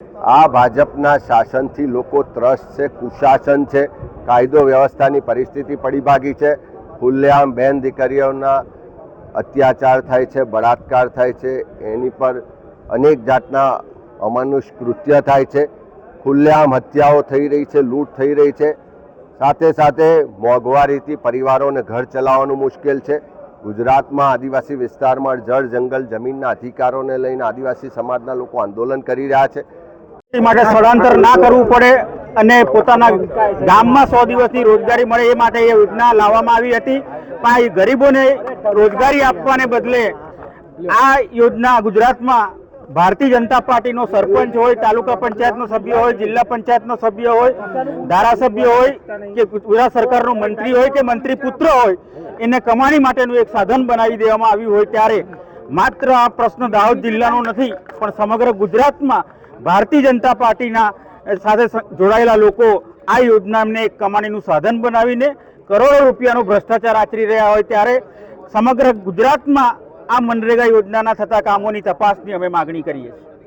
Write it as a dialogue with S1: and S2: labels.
S1: આ ભાજપના શાસનથી લોકો ત્રસ્ત છે, કુશાસન છે, કાયદો વ્યવસ્થાની પરિસ્થિતિ પડી ભાગી છે. ખુલ્લેઆમ બેન દીકરીઓના અત્યાચાર થાય છે, બળાત્કાર થાય છે, એની પર અનેક જાતના અમાનુષ કૃત્ય થાય છે. ખુલ્લેઆમ હત્યાઓ થઈ રહી છે, લૂંટ થઈ રહી છે. સાથે સાથે મોંઘવારીથી પરિવારોને ઘર ચલાવવાનું મુશ્કેલ છે. ગુજરાતમાં આદિવાસી વિસ્તારમાં જળ જંગલ જમીનના અધિકારોને લઈને આદિવાસી સમાજના લોકો આંદોલન કરી રહ્યા છે.
S2: માટે સ્થળાંતર ના કરવું પડે અને પોતાના ગામમાં સો દિવસની રોજગારી મળે એ માટે એ યોજના લાવવામાં આવી હતી. પણ આ ગરીબોને રોજગારી આપવાને બદલે આ યોજના ગુજરાતમાં ભારતીય જનતા પાર્ટીનો સરપંચ હોય, તાલુકા પંચાયતનો સભ્ય હોય, જિલ્લા પંચાયતનો સભ્ય હોય, ધારાસભ્ય હોય કે ગુજરાત સરકારનો મંત્રી હોય કે મંત્રી પુત્ર હોય, એને કમાણી માટેનું એક સાધન બનાવી દેવામાં આવ્યું હોય ત્યારે માત્ર આ પ્રશ્ન દાહોદ જિલ્લાનો નથી, પણ સમગ્ર ગુજરાતમાં ભારતીય જનતા પાર્ટીના સાથે જોડાયેલા લોકો આ યોજનાને કમાણીનું સાધન બનાવીને કરોડો રૂપિયાનો ભ્રષ્ટાચાર આચરી રહ્યા હોય ત્યારે સમગ્ર ગુજરાતમાં આ મનરેગા યોજનાના થતા કામોની તપાસની અમે માગણી કરીએ છીએ.